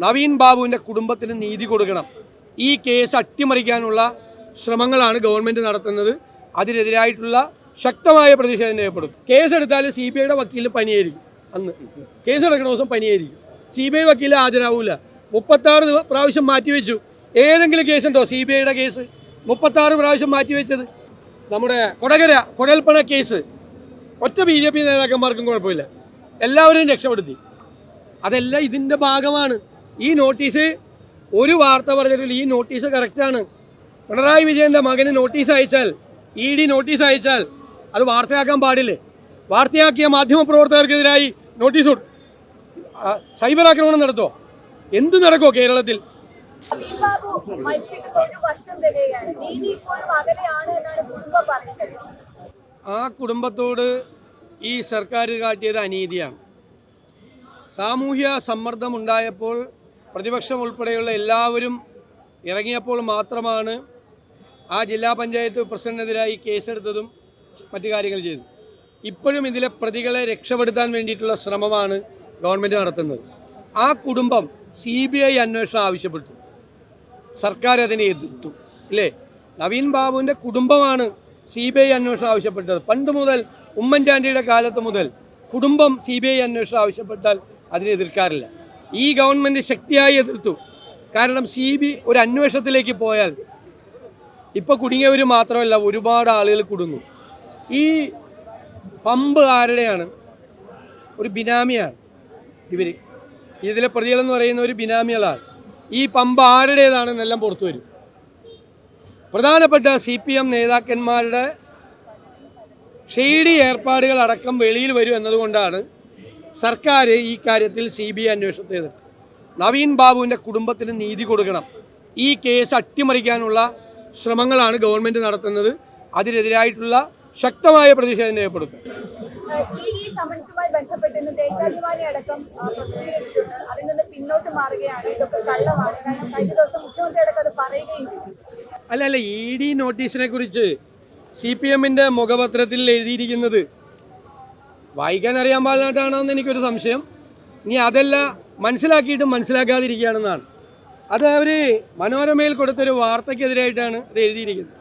നവീൻ ബാബുവിന്റെ കുടുംബത്തിന് നീതി കൊടുക്കണം. ഈ കേസ് അട്ടിമറിക്കാനുള്ള ശ്രമങ്ങളാണ് ഗവൺമെന്റ് നടത്തുന്നത്. അതിനെതിരായിട്ടുള്ള ശക്തമായ പ്രതിഷേധം രേഖപ്പെടും കേസെടുത്താൽ സി ബി ഐയുടെ വക്കീൽ പനിയായിരിക്കും. അന്ന് കേസെടുക്കുന്ന ദിവസം പനിയായിരിക്കും. സി ബി ഐ വക്കീൽ ഹാജരാവില്ല മുപ്പത്താറ് പ്രാവശ്യം മാറ്റിവെച്ചു. ഏതെങ്കിലും കേസുണ്ടോ? സി ബി ഐയുടെ കേസ്. മുപ്പത്താറ് പ്രാവശ്യം മാറ്റിവെച്ചത്. നമ്മുടെ കൊടകര കുഴൽപ്പണ കേസ്. ഒറ്റ ബി ജെ പി നേതാക്കന്മാർക്കും കുഴപ്പമില്ല. എല്ലാവരെയും രക്ഷപ്പെടുത്തി. അതെല്ലാം ഇതിന്റെ ഭാഗമാണ്. ഈ നോട്ടീസ് ഒരു വാർത്ത പറഞ്ഞിട്ടില്ല. ഈ നോട്ടീസ് കറക്റ്റാണ് പിണറായി വിജയന്റെ മകന് നോട്ടീസ് അയച്ചാൽ ഇ ഡി നോട്ടീസ് അയച്ചാൽ അത് വാർത്തയാക്കാൻ പാടില്ലേ? വാർത്തയാക്കിയ മാധ്യമപ്രവർത്തകർക്കെതിരായി നോട്ടീസ് സൈബർ ആക്രമണം നടത്തുമോ എന്ത് നടക്കുമോ കേരളത്തിൽ? ആ കുടുംബത്തോട് ഈ സർക്കാർ കാട്ടിയത് അനീതിയാണ്. സാമൂഹ്യ സമ്മർദ്ദം ഉണ്ടായപ്പോൾ പ്രതിപക്ഷം ഉൾപ്പെടെയുള്ള എല്ലാവരും ഇറങ്ങിയപ്പോൾ മാത്രമാണ് ആ ജില്ലാ പഞ്ചായത്ത് പ്രസിഡന്റിനെതിരായി കേസെടുത്തതും മറ്റു കാര്യങ്ങൾ ചെയ്തു ഇപ്പോഴും ഇതിലെ പ്രതികളെ രക്ഷപ്പെടുത്താൻ വേണ്ടിയിട്ടുള്ള ശ്രമമാണ് ഗവൺമെന്റ് നടത്തുന്നത്. ആ കുടുംബം സി ബി ഐ അന്വേഷണം ആവശ്യപ്പെട്ടു. സർക്കാർ അതിനെ എതിർത്തു അല്ലേ? നവീൻ ബാബുവിന്റെ കുടുംബമാണ് സി ബി ഐ അന്വേഷണം ആവശ്യപ്പെട്ടത്. പണ്ട് മുതൽ ഉമ്മൻചാണ്ടിയുടെ കാലത്ത് മുതൽ കുടുംബം സി ബി ഐ അന്വേഷണം ആവശ്യപ്പെട്ടാൽ അതിനെ എതിർക്കാറില്ല. ഈ ഗവൺമെന്റ് ശക്തിയായി എതിർത്തു. കാരണം സി ബി ഒരു അന്വേഷണത്തിലേക്ക് പോയാൽ ഇപ്പോൾ കുടുങ്ങിയവർ മാത്രമല്ല ഒരുപാട് ആളുകൾ കുടുങ്ങും. ഈ പമ്പ് ആരുടെയാണ്? ഒരു ബിനാമിയാണ് ഇവർ ഇതിലെ പ്രതികളെന്ന് പറയുന്ന ഒരു ബിനാമികളാണ്. ഈ പമ്പ് ആരുടേതാണെന്നെല്ലാം പുറത്തു വരും. പ്രധാനപ്പെട്ട സി പി എം നേതാക്കന്മാരുടെ ഷെയ്ഡി ഏർപ്പാടുകൾ അടക്കം വെളിയിൽ വരും എന്നതുകൊണ്ടാണ് സർക്കാർ ഈ കാര്യത്തിൽ സി ബി ഐ അന്വേഷണത്തെ എതിർത്തു. നവീൻ ബാബുവിന്റെ കുടുംബത്തിന് നീതി കൊടുക്കണം. ഈ കേസ് അട്ടിമറിക്കാനുള്ള ശ്രമങ്ങളാണ് ഗവൺമെന്റ് നടത്തുന്നത്. അതിനെതിരായിട്ടുള്ള ശക്തമായ പ്രതിഷേധം രേഖപ്പെടുത്തും. അല്ല അല്ല ഇ ഡി നോട്ടീസിനെ കുറിച്ച് സി പി എമ്മിന്റെ മുഖപത്രത്തിൽ എഴുതിയിരിക്കുന്നത് വായിക്കാൻ അറിയാൻ പാടില്ലാട്ടാണോ എന്ന് എനിക്കൊരു സംശയം. ഇനി അതല്ല മനസ്സിലാക്കിയിട്ടും മനസ്സിലാക്കാതിരിക്കുകയാണെന്നാണ്. അത് അവർ മനോരമയിൽ കൊടുത്തൊരു വാർത്തയ്ക്കെതിരായിട്ടാണ് അത് എഴുതിയിരിക്കുന്നത്.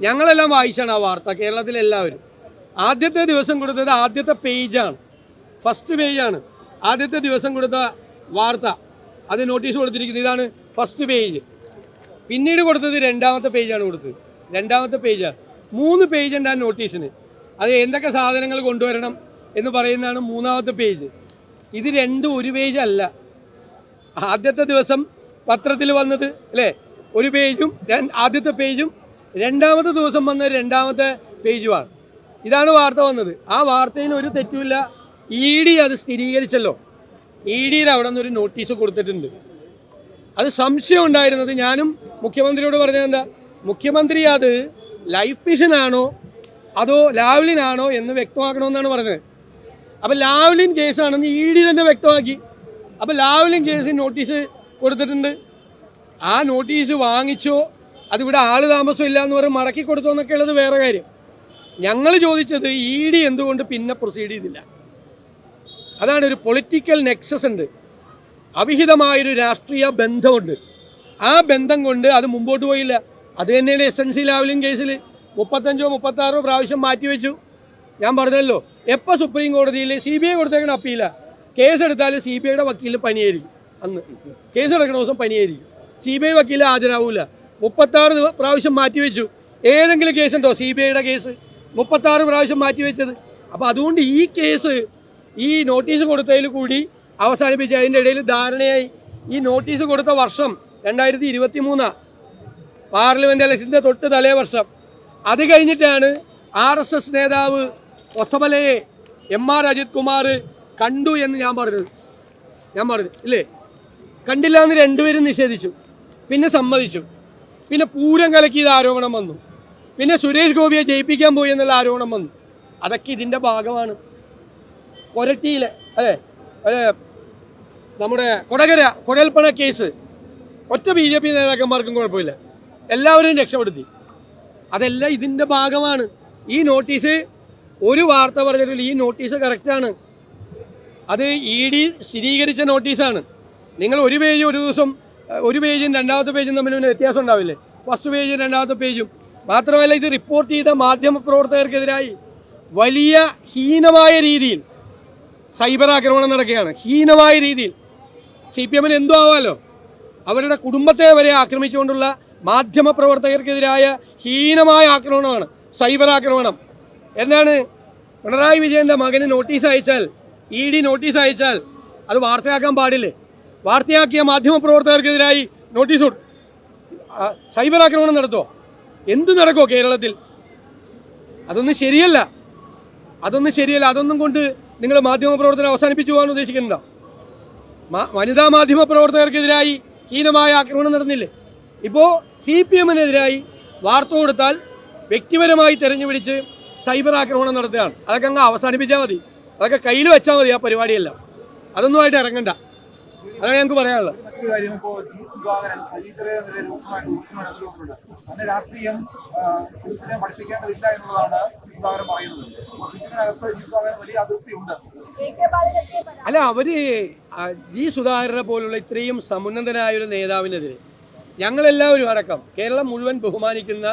ഞങ്ങളെല്ലാം വായിച്ചാണ് ആ വാർത്ത കേരളത്തിലെല്ലാവരും ആദ്യത്തെ ദിവസം കൊടുത്തത് ആദ്യത്തെ പേജാണ്. ഫസ്റ്റ് പേജാണ്. ആദ്യത്തെ ദിവസം കൊടുത്ത വാർത്ത. അത് നോട്ടീസ് കൊടുത്തിരിക്കുന്നത് ഇതാണ് ഫസ്റ്റ് പേജ്. പിന്നീട് കൊടുത്തത് രണ്ടാമത്തെ പേജാണ് കൊടുത്തത്. രണ്ടാമത്തെ പേജാണ്. മൂന്ന് പേജ് ഉണ്ട് ആ നോട്ടീസിന്. അത് എന്തൊക്കെ സാധനങ്ങൾ കൊണ്ടുവരണം? എന്ന് പറയുന്നതാണ് മൂന്നാമത്തെ പേജ്. ഇത് രണ്ടും ഒരു പേജ് അല്ല. ആദ്യത്തെ ദിവസം പത്രത്തിൽ വന്നത് അല്ലേ? ഒരു പേജും ആദ്യത്തെ പേജും രണ്ടാമത്തെ ദിവസം വന്ന രണ്ടാമത്തെ പേജുമാണ്. ഇതാണ് വാർത്ത വന്നത്. ആ വാർത്തയിൽ ഒരു തെറ്റുമില്ല. ഇ ഡി അത് സ്ഥിരീകരിച്ചല്ലോ. ഇ ഡിയിൽ അവിടെ നിന്ന് ഒരു നോട്ടീസ് കൊടുത്തിട്ടുണ്ട്. അത് സംശയം ഉണ്ടായിരുന്നത് ഞാനും മുഖ്യമന്ത്രിയോട് പറഞ്ഞത് എന്താ? മുഖ്യമന്ത്രി അത് ലൈഫ് മിഷനാണോ അതോ ലാവ്ലിനാണോ എന്ന് വ്യക്തമാക്കണമെന്നാണ് പറഞ്ഞത്. അപ്പോൾ ലാവ്ലിൻ കേസാണെന്ന് ഇ ഡി തന്നെ വ്യക്തമാക്കി. അപ്പോൾ ലാവ്ലിൻ കേസിൽ നോട്ടീസ് കൊടുത്തിട്ടുണ്ട്. ആ നോട്ടീസ് വാങ്ങിച്ചോ അതിവിടെ ആൾ താമസം എന്ന് പറഞ്ഞ് മടക്കി കൊടുത്തോ എന്നൊക്കെ ഉള്ളത് വേറെ കാര്യം. ഞങ്ങൾ ചോദിച്ചത് ഇ ഡി എന്തുകൊണ്ട് പിന്നെ പ്രൊസീഡ് ചെയ്തില്ല? അതാണ് ഒരു പൊളിറ്റിക്കൽ നെക്സസ് ഉണ്ട്. അവിഹിതമായൊരു രാഷ്ട്രീയ ബന്ധമുണ്ട്. ആ ബന്ധം കൊണ്ട് അത് മുമ്പോട്ട് പോയില്ല. അത് തന്നെയാണ് എസ് എൻ സി ലാവലിംഗ് കേസിൽ മുപ്പത്തഞ്ചോ മുപ്പത്താറോ പ്രാവശ്യം മാറ്റിവെച്ചു. ഞാൻ പറഞ്ഞല്ലോ എപ്പോൾ സുപ്രീം കോടതിയിൽ സി ബി ഐ കൊടുത്തേക്കണ അപ്പീല? കേസെടുത്താൽ സി ബി ഐയുടെ വക്കീൽ പനിയായിരിക്കും അന്ന്. കേസ് എടുക്കണ ദിവസം പനിയായിരിക്കും. സി ബി ഐ വക്കീൽ ഹാജരാവില്ല മുപ്പത്താറ് പ്രാവശ്യം മാറ്റിവെച്ചു. ഏതെങ്കിലും കേസുണ്ടോ സി ബി ഐയുടെ കേസ്? മുപ്പത്താറ് പ്രാവശ്യം മാറ്റിവെച്ചത്. അപ്പോൾ അതുകൊണ്ട് ഈ കേസ് ഈ നോട്ടീസ് കൊടുത്തതിൽ കൂടി അവസാനിപ്പിച്ച് അതിന്റെ ഇടയിൽ ധാരണയായി. ഈ നോട്ടീസ് കൊടുത്ത വർഷം രണ്ടായിരത്തി ഇരുപത്തി മൂന്നാണ് പാർലമെന്റ് ഇലക്ഷന്റെ തൊട്ട് തലേ വർഷം. അത് കഴിഞ്ഞിട്ടാണ് ആർ എസ് എസ് നേതാവ് ഒസബലയെ എം ആർ അജിത് കുമാർ കണ്ടു എന്ന് ഞാൻ പറഞ്ഞത്. ഞാൻ പറഞ്ഞു ഇല്ലേ? കണ്ടില്ല എന്ന് രണ്ടുപേരും നിഷേധിച്ചു. പിന്നെ സമ്മതിച്ചു. പിന്നെ പൂരം കലക്കിയത് ആരോപണം വന്നു. പിന്നെ സുരേഷ് ഗോപിയെ ജയിപ്പിക്കാൻ പോയി എന്നുള്ള ആരോപണം വന്നു. അതൊക്കെ ഇതിന്റെ ഭാഗമാണ്. കൊരട്ടിയിലെ അതെ അതെ നമ്മുടെ കൊടകര കുഴൽപ്പണ കേസ്. ഒറ്റ ബി ജെ പി നേതാക്കന്മാർക്കും കുഴപ്പമില്ല. എല്ലാവരെയും രക്ഷപ്പെടുത്തി. അതെല്ലാം ഇതിന്റെ ഭാഗമാണ്. ഈ നോട്ടീസ് ഒരു വാർത്ത പറഞ്ഞിട്ടില്ല. ഈ നോട്ടീസ് കറക്റ്റാണ് അത് ഇ ഡി സ്ഥിരീകരിച്ച നോട്ടീസാണ്. നിങ്ങൾ ഒരു പേജ് ഒരു ദിവസം ഒരു പേജും രണ്ടാമത്തെ പേജും തമ്മിൽ പിന്നെ വ്യത്യാസം ഉണ്ടാവില്ലേ? ഫസ്റ്റ് പേജും രണ്ടാമത്തെ പേജും. മാത്രമല്ല ഇത് റിപ്പോർട്ട് ചെയ്ത മാധ്യമ പ്രവർത്തകർക്കെതിരായി വലിയ ഹീനമായ രീതിയിൽ സൈബർ ആക്രമണം നടക്കുകയാണ്. ഹീനമായ രീതിയിൽ. സി പി എമ്മിന് എന്തോ ആവാമല്ലോ അവരുടെ കുടുംബത്തെ വരെ ആക്രമിച്ചുകൊണ്ടുള്ള മാധ്യമ പ്രവർത്തകർക്കെതിരായ ഹീനമായ ആക്രമണമാണ് സൈബർ ആക്രമണം. എന്താണ്? പിണറായി വിജയന്റെ മകന് നോട്ടീസ് അയച്ചാൽ ഇ ഡി നോട്ടീസ് അയച്ചാൽ അത് വാർത്തയാക്കാൻ പാടില്ലേ? വാർത്തയാക്കിയ മാധ്യമ പ്രവർത്തകർക്കെതിരായി നോട്ടീസ് സൈബർ ആക്രമണം നടത്തുമോ എന്തു നടക്കുമോ കേരളത്തിൽ? അതൊന്നും ശരിയല്ല. അതൊന്നും ശരിയല്ല. അതൊന്നും കൊണ്ട് നിങ്ങൾ മാധ്യമ പ്രവർത്തനം അവസാനിപ്പിച്ചു പോകാൻ ഉദ്ദേശിക്കുന്നുണ്ടോ? വനിതാ മാധ്യമ പ്രവർത്തകർക്കെതിരായി ഹീനമായ ആക്രമണം നടന്നില്ലേ? ഇപ്പോൾ സി പി എമ്മിനെതിരായി വാർത്ത കൊടുത്താൽ വ്യക്തിപരമായി തെരഞ്ഞുപിടിച്ച് സൈബർ ആക്രമണം നടത്തുകയാണ്. അതൊക്കെ അങ്ങ് അവസാനിപ്പിച്ചാൽ മതി. അതൊക്കെ കയ്യിൽ വെച്ചാൽ മതി ആ പരിപാടിയെല്ലാം. അതൊന്നുമായിട്ട് ഇറങ്ങണ്ട. അതാണ് ഞങ്ങൾക്ക് പറയാനുള്ളത്. അല്ല അവർ ജി സുധാകരനെ പോലുള്ള ഇത്രയും സമുന്നതനായ ഒരു നേതാവിനെതിരെ ഞങ്ങളെല്ലാവരും അടക്കം കേരളം മുഴുവൻ ബഹുമാനിക്കുന്ന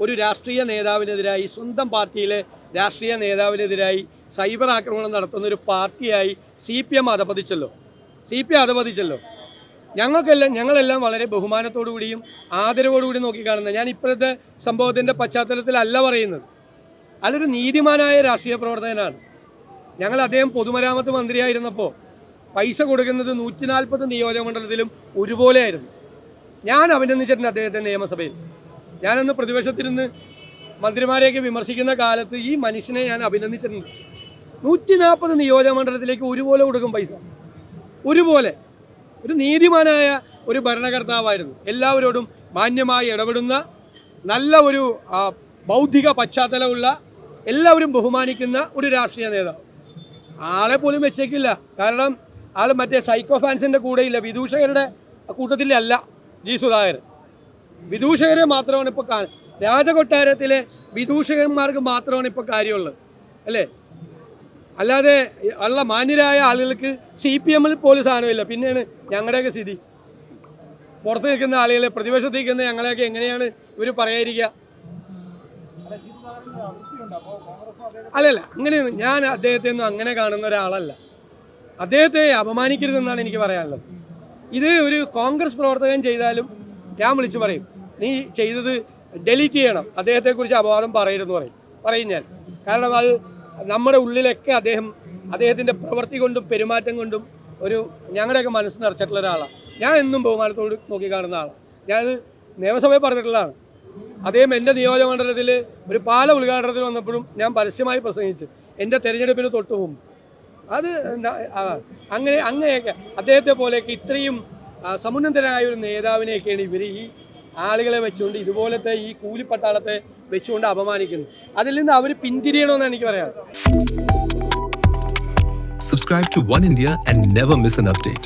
ഒരു രാഷ്ട്രീയ നേതാവിനെതിരായി സ്വന്തം പാർട്ടിയിലെ രാഷ്ട്രീയ നേതാവിനെതിരായി സൈബർ ആക്രമണം നടത്തുന്ന ഒരു പാർട്ടിയായി സി പി എം അധപതിച്ചല്ലോ. സി പി എം അധപതിച്ചല്ലോ. ഞങ്ങൾക്കെല്ലാം ഞങ്ങളെല്ലാം വളരെ ബഹുമാനത്തോടു കൂടിയും ആദരവോടുകൂടി നോക്കിക്കാണുന്നത് ഞാൻ ഇപ്പോഴത്തെ സംഭവത്തിന്റെ പശ്ചാത്തലത്തിലല്ല പറയുന്നത്. അതൊരു നീതിമാനായ രാഷ്ട്രീയ പ്രവർത്തകനാണ്. ഞങ്ങൾ അദ്ദേഹം പൊതുമരാമത്ത് മന്ത്രിയായിരുന്നപ്പോൾ പൈസ കൊടുക്കുന്നത് നൂറ്റി നാൽപ്പത് നിയോജകമണ്ഡലത്തിലും ഒരുപോലെയായിരുന്നു. ഞാൻ അഭിനന്ദിച്ചിട്ടുണ്ട് അദ്ദേഹത്തെ നിയമസഭയിൽ. ഞാനന്ന് പ്രതിപക്ഷത്തിരുന്ന് മന്ത്രിമാരെയൊക്കെ വിമർശിക്കുന്ന കാലത്ത് ഈ മനുഷ്യനെ ഞാൻ അഭിനന്ദിച്ചിട്ടുണ്ട് നൂറ്റി നാൽപ്പത് നിയോജക മണ്ഡലത്തിലേക്ക് ഒരുപോലെ കൊടുക്കും പൈസ. ഒരുപോലെ. ഒരു നീതിമാനായ ഒരു ഭരണകർത്താവായിരുന്നു. എല്ലാവരോടും മാന്യമായി ഇടപെടുന്ന നല്ല ഒരു ബൗദ്ധിക പശ്ചാത്തലമുള്ള എല്ലാവരും ബഹുമാനിക്കുന്ന ഒരു രാഷ്ട്രീയ നേതാവ്. ആളെ പോലും വെച്ചേക്കില്ല. കാരണം ആൾ മറ്റേ സൈക്കോ ഫാൻസിന്റെ കൂടെയില്ല. വിദൂഷകരുടെ കൂട്ടത്തിലല്ല ജി സുധാകരൻ. വിദൂഷകരെ മാത്രമാണ് ഇപ്പോൾ രാജകൊട്ടാരത്തിലെ വിദൂഷകന്മാർക്ക് മാത്രമാണ് ഇപ്പോൾ കാര്യമുള്ളത് അല്ലേ? അല്ലാതെ ഉള്ള മാന്യരായ ആളുകൾക്ക് സി പി എമ്മിൽ പോലും സാധനമില്ല പിന്നെയാണ് ഞങ്ങളുടെയൊക്കെ സ്ഥിതി. പുറത്ത് നിൽക്കുന്ന ആളുകളെ പ്രതിപക്ഷത്ത് നിൽക്കുന്ന ഞങ്ങളെയൊക്കെ എങ്ങനെയാണ് ഇവർ പറയാതിരിക്കുക? അല്ലല്ല അങ്ങനെയൊന്നും ഞാൻ അദ്ദേഹത്തെ ഒന്നും അങ്ങനെ കാണുന്ന ഒരാളല്ല. അദ്ദേഹത്തെ അപമാനിക്കരുതെന്നാണ് എനിക്ക് പറയാനുള്ളത്. ഇത് ഒരു കോൺഗ്രസ് പ്രവർത്തകൻ ചെയ്താലും ഞാൻ വിളിച്ചു പറയും നീ ചെയ്തത് ഡെലീറ്റ് ചെയ്യണം. അദ്ദേഹത്തെക്കുറിച്ച് അപവാദം പറയരുതെന്ന് പറയും. പറയും ഞാൻ. കാരണം അത് നമ്മുടെ ഉള്ളിലൊക്കെ അദ്ദേഹം അദ്ദേഹത്തിന്റെ പ്രവൃത്തി കൊണ്ടും പെരുമാറ്റം കൊണ്ടും ഒരു ഞങ്ങളുടെയൊക്കെ മനസ്സ് നിറച്ചിട്ടുള്ള ഒരാളാണ് ഞാൻ എന്നും ബഹുമാനത്തോട് നോക്കി കാണുന്ന ആളാണ് ഞാനത് നിയമസഭയിൽ പറഞ്ഞിട്ടുള്ളതാണ്. അദ്ദേഹം എന്റെ നിയോജകമണ്ഡലത്തിൽ ഒരു പാല ഉദ്ഘാടനത്തിൽ വന്നപ്പോഴും ഞാൻ പരസ്യമായി പ്രസംഗിച്ചു. എന്റെ തെരഞ്ഞെടുപ്പിന് പോകും അത് അങ്ങനെ അങ്ങനെയൊക്കെ അദ്ദേഹത്തെ പോലെയൊക്കെ ഇത്രയും സമുന്നതനായ ഒരു നേതാവിനെയൊക്കെയാണ് ഇവർ ഈ ആളുകളെ വെച്ചുകൊണ്ട് ഇതുപോലത്തെ ഈ കൂലിപ്പട്ടാളത്തെ വെച്ചുകൊണ്ട് അപമാനിക്കുന്നത് അതിൽ നിന്ന് അവർ പിന്തിരിയണമെന്നാണ് എനിക്ക് പറയാൻ subscribe to One India and never miss an update.